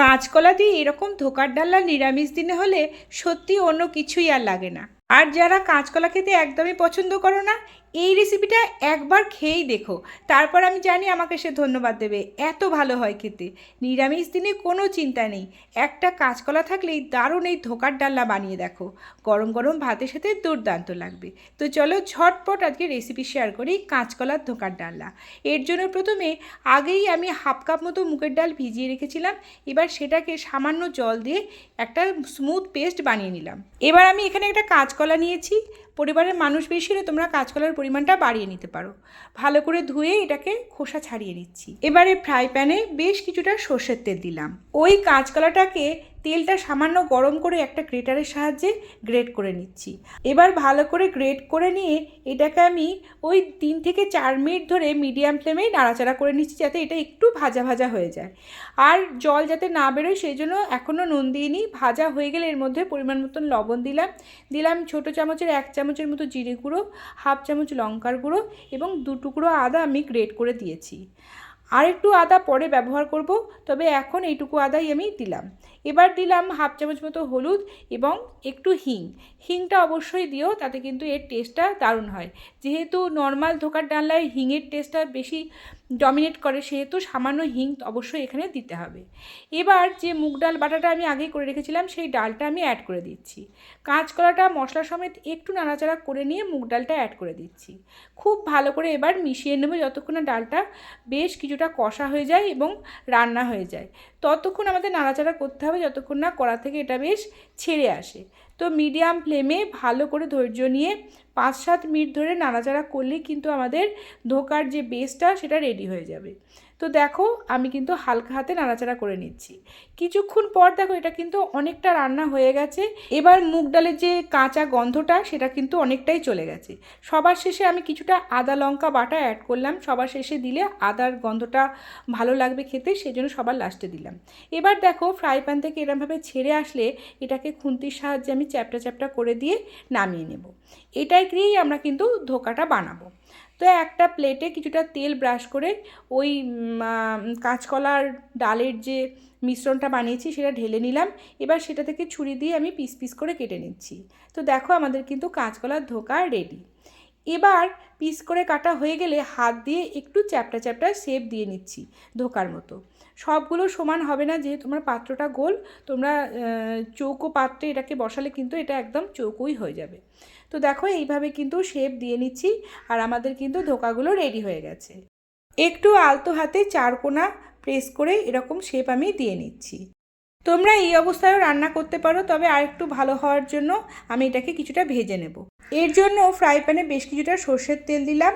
কাঁচকলা দিয়ে এরকম ধোকার ডাল্লা নিরামিষ দিনে হলে সত্যি অন্য কিছুই আর লাগে না। আর যারা কাঁচকলা খেতে একদমই পছন্দ করো না, এই রেসিপিটা একবার খেয়েই দেখো। তারপর আমি জানি আমাকে সে ধন্যবাদ দেবে। এত ভালো হয় খেতে। নিরামিষ দিনে কোনো চিন্তা নেই। একটা কাঁচকলা থাকলেই দারুণ এই ধোকার ডাল্লা বানিয়ে দেখো। গরম গরম ভাতের সাথে দুর্দান্ত লাগবে। তো চলো ঝটপট আজকে রেসিপি শেয়ার করি কাঁচকলার ধোকার ডাল্লা। এর জন্য প্রথমে আগেই আমি হাফ কাপ মতো মুগের ডাল ভিজিয়ে রেখেছিলাম। এবার সেটাকে সামান্য জল দিয়ে একটা স্মুথ পেস্ট বানিয়ে নিলাম। এবার আমি এখানে একটা কাঁচকলা নিয়েছি, পরিবারের মানুষ বেশি হলে তোমরা কাঁচকলার পরিমাণটা বাড়িয়ে নিতে পারো। ভালো করে ধুয়ে এটাকে খোসা ছাড়িয়ে নিচ্ছি। এবারে ফ্রাই প্যানে বেশ কিছুটা সর্ষের তেল দিলাম। ওই কাঁচকলাটাকে তেলটা সামান্য গরম করে একটা গ্রেটারের সাহায্যে গ্রেট করে নিচ্ছি। এবার ভালো করে গ্রেট করে নিয়ে এটাকে আমি ওই তিন থেকে চার মিনিট ধরে মিডিয়াম ফ্লেমেই নাড়াচাড়া করে নিচ্ছি যাতে এটা একটু ভাজা ভাজা হয়ে যায়। আর জল যাতে না বেরোয় সেই জন্য এখনও নুন দিইনি। ভাজা হয়ে গেলে এর মধ্যে পরিমাণ মতন লবণ দিলাম। দিলাম ছোটো চামচের এক চামচের মতো জিরে গুঁড়ো, হাফ চামচ লঙ্কার গুঁড়ো এবং দু টুকরো আদা আমি গ্রেট করে দিয়েছি। আর একটু আদা পরে ব্যবহার করব, তবে এখন এইটুকু আদাই আমি দিলাম। এবার দিলাম হাফ চামচ মতো হলুদ এবং একটু হিং। হিংটা অবশ্যই দিও, তাতে কিন্তু এর টেস্টটা দারুণ হয়। যেহেতু নর্মাল ধোকার ডালনায় হিংয়ের টেস্টটা বেশি ডমিনেট করে, সেহেতু সামান্য হিং অবশ্যই এখানে দিতে হবে। এবার যে মুগ ডাল বাটাটা আমি আগেই করে রেখেছিলাম, সেই ডালটা আমি অ্যাড করে দিচ্ছি। কাঁচকলাটা মশলা সমেত একটু নাড়াচাড়া করে নিয়ে মুগ ডালটা অ্যাড করে দিচ্ছি। খুব ভালো করে এবার মিশিয়ে নেব, যতক্ষণ ডালটা বেশ কিছুটা কষা হয়ে যায় এবং রান্না হয়ে যায়। ততক্ষণ আমাদের নাড়াচাড়া করতে হবে যতক্ষণ না কড়া থেকে এটা বেশ ছেড়ে আসে। তো মিডিয়াম ফ্লেমে ভালো করে ধৈর্য নিয়ে পাঁচ সাত মিনিট ধরে নাড়াচাড়া করলে কিন্তু আমাদের ধোকার যে বেসটা সেটা রেডি হয়ে যাবে। তো দেখো, আমি কিন্তু হালকা হাতে নাড়াচাড়া করে নিচ্ছি। কিছুক্ষণ পর দেখো এটা কিন্তু অনেকটা রান্না হয়ে গেছে। এবার মুগ ডালের যে কাঁচা গন্ধটা সেটা কিন্তু অনেকটাই চলে গেছে। সবার শেষে আমি কিছুটা আদা লঙ্কা বাটা অ্যাড করলাম। সবার শেষে দিলে আদার গন্ধটা ভালো লাগবে খেতে সেই জন্য সবার লাস্টে দিলাম। এবার দেখো ফ্রাই প্যান থেকে এরমভাবে ছেড়ে আসলে এটাকে খুন্তির সাহায্যে আমি চ্যাপটা চ্যাপটা করে দিয়ে নামিয়ে নেব। এটাই দিয়েই আমরা কিন্তু ধোকাটা বানাবো। তো একটা প্লেটে কিছুটা তেল ব্রাশ করে ওই কাঁচকলার ডালের যে মিশ্রণটা বানিয়েছি সেটা ঢেলে নিলাম। এবার সেটা থেকে ছুরি দিয়ে আমি পিস পিস করে কেটে নিচ্ছি। তো দেখো আমাদের কিন্তু কাঁচকলার ধোকা রেডি এবার পিস করে কাটা হয়ে গেলে হাত দিয়ে একটু চ্যাপটা চ্যাপটা শেপ দিয়ে নিচ্ছি ধোকার মতো। সবগুলো সমান হবে না, যেহেতু তোমার পাত্রটা গোল, তোমরা চৌকো পাত্রে এটাকে বসালে কিন্তু এটা একদম চৌকোই হয়ে যাবে। তো দেখো এইভাবে কিন্তু শেপ দিয়ে নিচ্ছি, আর আমাদের কিন্তু ধোকাগুলো রেডি হয়ে গেছে। একটু আলতো হাতে চারকোনা প্রেস করে এরকম শেপ আমি দিয়ে নিচ্ছি। তোমরা এই অবস্থায়ও রান্না করতে পারো, তবে আরেকটু ভালো হওয়ার জন্য আমি এটাকে কিছুটা ভেজে নেব। এর জন্য ফ্রাই প্যানে বেশ কিছুটা সর্ষের তেল দিলাম।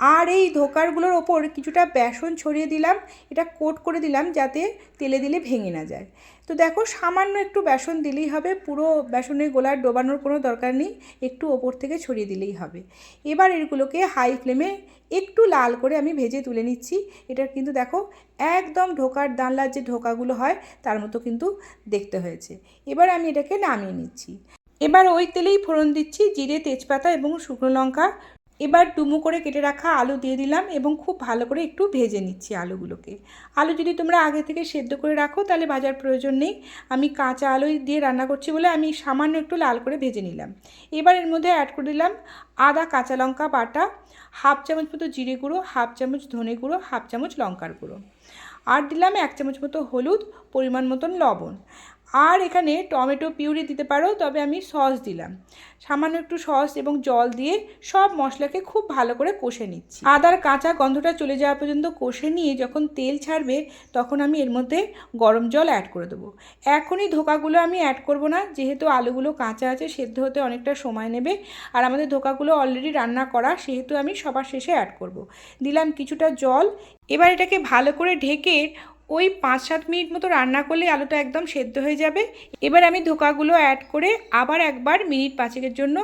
আর এই ধোকারগুলোর ওপর কিছুটা বেসন ছড়িয়ে দিলাম, এটা কোট করে দিলাম যাতে তেলে দিলে ভেঙে না যায়। তো দেখো, সামান্য একটু বেসন দিলেই হবে, পুরো বেসনের গোলার ডোবানোর কোনো দরকার নেই, একটু ওপর থেকে ছড়িয়ে দিলেই হবে। এবার এগুলোকে হাই ফ্লেমে একটু লাল করে আমি ভেজে তুলে নিচ্ছি। এটা কিন্তু দেখো, একদম ঢোকার দানলার যে ঢোকাগুলো হয়, তার মতো কিন্তু দেখতে হয়েছে। এবার আমি এটাকে নামিয়ে নিচ্ছি। এবার ওই তেলেই ফোড়ন দিচ্ছি, জিরে, তেজপাতা এবং শুকনো লঙ্কা এবার ডুমো করে কেটে রাখা আলু দিয়ে দিলাম এবং খুব ভালো করে একটু ভেজে নিচ্ছি আলুগুলোকে। আলু যদি তোমরা আগে থেকে সেদ্ধ করে রাখো, তাহলে ভাজার প্রয়োজন নেই। আমি কাঁচা আলু দিয়ে রান্না করছি বলে আমি সামান্য একটু লাল করে ভেজে নিলাম। এবার এর মধ্যে অ্যাড করে দিলাম আদা, কাঁচা লঙ্কা বাটা, হাফ চামচ মতো জিরে গুঁড়ো, হাফ চামচ ধনে গুঁড়ো, হাফ চামচ লঙ্কার গুঁড়ো। আর দিলাম এক চামচ মতো হলুদ, পরিমাণ মতন লবণ। আর এখানে টমেটো পিউরি দিতে পারো, তবে আমি সস দিলাম। সামান্য একটু সস এবং জল দিয়ে সব মশলাকে খুব ভালো করে কষে নিচ্ছি। আদার কাঁচা গন্ধটা চলে যাওয়া পর্যন্ত কষে নিয়ে যখন তেল ছাড়বে, তখন আমি এর মধ্যে গরম জল অ্যাড করে দেবো। এখনই ধোকাগুলো আমি অ্যাড করব না, যেহেতু আলুগুলো কাঁচা আছে, সেদ্ধ হতে অনেকটা সময় নেবে। আর আমাদের ধোকাগুলো অলরেডি রান্না করা, সেহেতু আমি সবার শেষে অ্যাড করব। দিলাম কিছুটা জল। এবার এটাকে ভালো করে ঢেকে ওই পাঁচ সাত মিনিট মতো রান্না করলে আলুটা একদম সেদ্ধ হয়ে যাবে। এবার আমি ধোকাগুলো অ্যাড করে আবার একবার মিনিট পাঁচেকের জন্য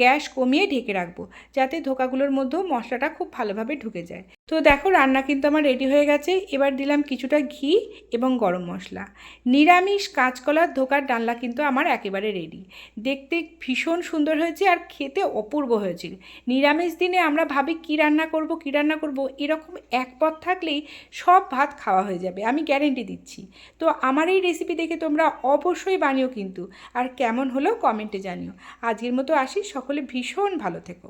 গ্যাস কমিয়ে ঢেকে রাখব, যাতে ধোকাগুলোর মধ্যেও মশলাটা খুব ভালোভাবে ঢুকে যায়। তো দেখো, রান্না কিন্তু আমার রেডি হয়ে গেছে। এবার দিলাম কিছুটা ঘি এবং গরম মশলা। নিরামিষ কাঁচকলার ধোকার ডালনা কিন্তু আমার একেবারে রেডি দেখতে ভীষণ সুন্দর হয়েছে আর খেতে অপূর্ব হয়েছে নিরামিষ দিনে আমরা ভাবি, কী রান্না করব, কী রান্না করব? এরকম এক পথ থাকলেই সব ভাত খাওয়া হয়ে যাবে, আমি গ্যারেন্টি দিচ্ছি। তো আমার এই রেসিপি দেখে তোমরা অবশ্যই বানিও কিন্তু। আর কেমন হলো কমেন্টে জানিও। আজকের মতো আসি সকলে ভীষণ ভালো থেকো।